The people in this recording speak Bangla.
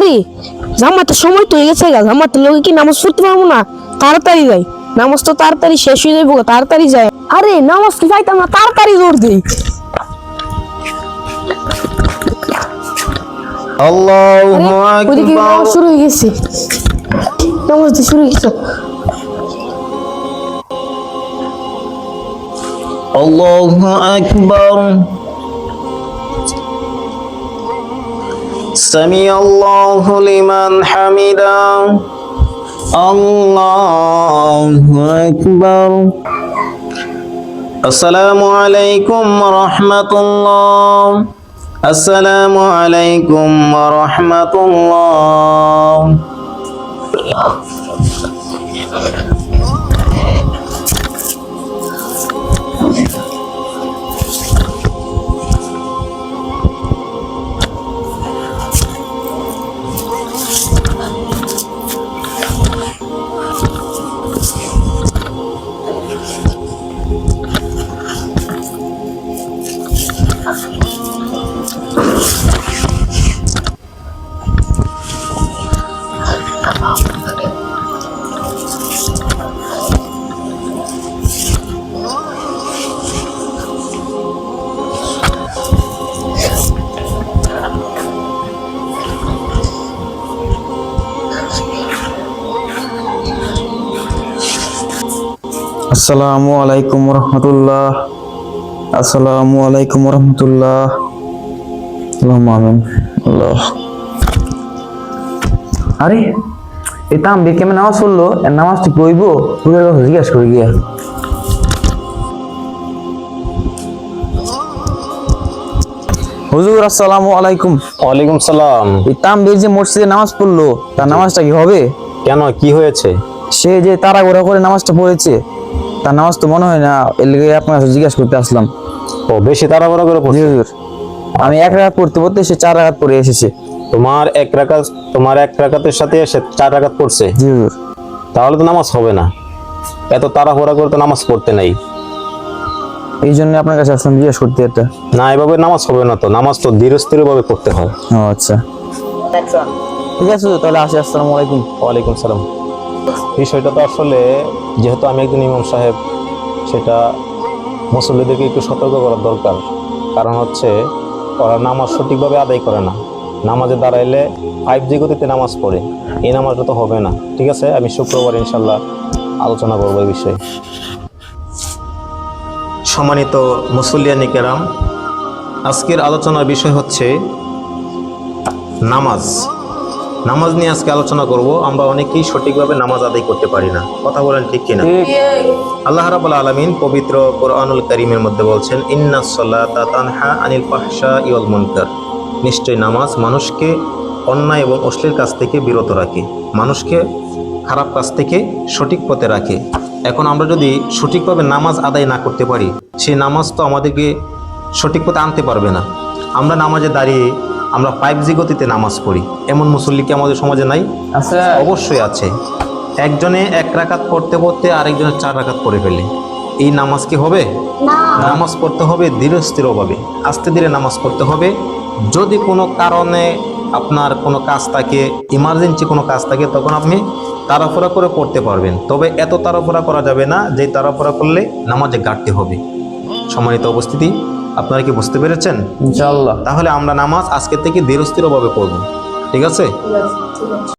আরে জামাতের সময় তো হয়ে গেছে গা। জামাতের লোকে কি নামাজ পড়তে পারব না? তাড়াতাড়ি যাই। নামাজ তো তাড়াতাড়ি শেষ হয়ে যাব তাড়াতাড়ি যায় আরে নামাজ কি যাইতাম না? তাড়াতাড়ি দৌড় দিই। আল্লাহু আকবার। শুরু হয়ে গেছে। নামাজ শুরু হয়ে গেছে। আল্লাহু আকবার। সামি আল্লাহু লিমান হামিদা। আল্লাহু আকবার। আসসালামু আলাইকুম রহমতুল্লাহ। আসসালামু আলাইকুম রহমতুল্লাহ। আসসালামু আলাইকুম রহমতুল্লাহ আসসালামু আলাইকুম রহমতুল্লাহ। আমিন। আল্লাহ। আরে এই তাম্বির কেমন নামাজ পড়ল? এর নামাজ তুই পড়ব? হুজুরের কাছে জিজ্ঞাস করে গিয়া। হুজুর আসসালামু আলাইকুম। ওয়ালাইকুম সালাম। এই তাম্বির যে মসজিদে নামাজ পড়ল তার নামাজটা কি হবে? কেন? কি হয়েছে? সে যে তারা তাড়াহুড়া করে নামাজটা পড়েছে তার নামাজ তো মনে হয় না এর লেগে আপনার জিজ্ঞাসা করতে আসলাম। ও বেশি তাড়াহুড়া করে পড়ছে? হুজুর। আমি এক রাত পড়তে পড়তে সে চার রাত পড়ে এসেছে। তোমার এক রাকাত তোমার এক রাকাতের সাথে এসে চার রাকাত পড়ছে? জি হুজুর। তাহলে তো নামাজ হবে না। এত তাড়াহুড়া করে তো নামাজ পড়তে নাই। এই জন্য আপনার কাছে আসলাম জিজ্ঞেস করতে এটা না এভাবে নামাজ হবে না তো। নামাজ তো ধীরে স্থির ভাবে পড়তে হয়। ও আচ্ছা। ঠিক আছে তাহলে আসি আসসালামু আলাইকুম। ওয়ালাইকুম সালাম। বিষয়টা তো আসলে, যেহেতু আমি একজন ইমাম সাহেব, সেটা মুসল্লিদেরকে একটু সতর্ক করার দরকার। কারণ হচ্ছে, ওরা নামাজ সঠিকভাবে আদায় করে না। নামাজে দাঁড়াইলে ফাইভ জি গতিতে নামাজ পড়ে, এই নামাজটা তো হবে না। ঠিক আছে? আমি শুক্রবার ইনশাল্লাহ আলোচনা করব এই বিষয়ে। সম্মানিত মুসল্লিয়ানি কেরাম, আজকের আলোচনার বিষয় হচ্ছে নামাজ। নামাজ নিয়ে আজকে আলোচনা করব। আমরা অনেকেই সঠিকভাবে নামাজ আদায় করতে পারি না। কথা বলেন ঠিক কিনা? আল্লাহ রাবুল আলমিন পবিত্র কোরআনুল করিমের মধ্যে বলছেন ইন্না সল্লাতা তানহা আনিল পাহশা ইউল মুনকার। নিশ্চয় নামাজ মানুষকে অন্যায় এবং অশ্লীল কাজ থেকে বিরত রাখে মানুষকে খারাপ কাজ থেকে সঠিক পথে রাখে। এখন আমরা যদি সঠিকভাবে নামাজ আদায় না করতে পারি সেই নামাজ তো আমাদেরকে সঠিক পথে আনতে পারবে না। আমরা নামাজে দাঁড়িয়ে আমরা ফাইভ জি গতিতে নামাজ পড়ি। এমন মুসল্লি কি আমাদের সমাজে নাই? আচ্ছা অবশ্যই আছে। একজনে এক রাকাত পড়তে পড়তে আরেকজনের চার রাকাত পড়ে ফেলে। এই নামাজ কি হবে? নামাজ পড়তে হবে ধীরে স্থিরভাবে আস্তে ধীরে নামাজ পড়তে হবে। যদি কোনো কারণে আপনার কোনো কাজ থাকে ইমার্জেন্সি কোনো কাজ থাকে তখন আপনি তাড়াফোড়া করে পড়তে পারবেন। তবে এত তাড়াফোড়া করা যাবে না যে তাড়াফোড়া করলে নামাজে গাড়তে হবে। সম্মানিত উপস্থিতি আপনারা কি বুঝতে পেরেছেন? ইনশাআল্লাহ। তাহলে আমরা নামাজ আজকে থেকে ধীরস্থিরভাবে পড়ব। ঠিক আছে?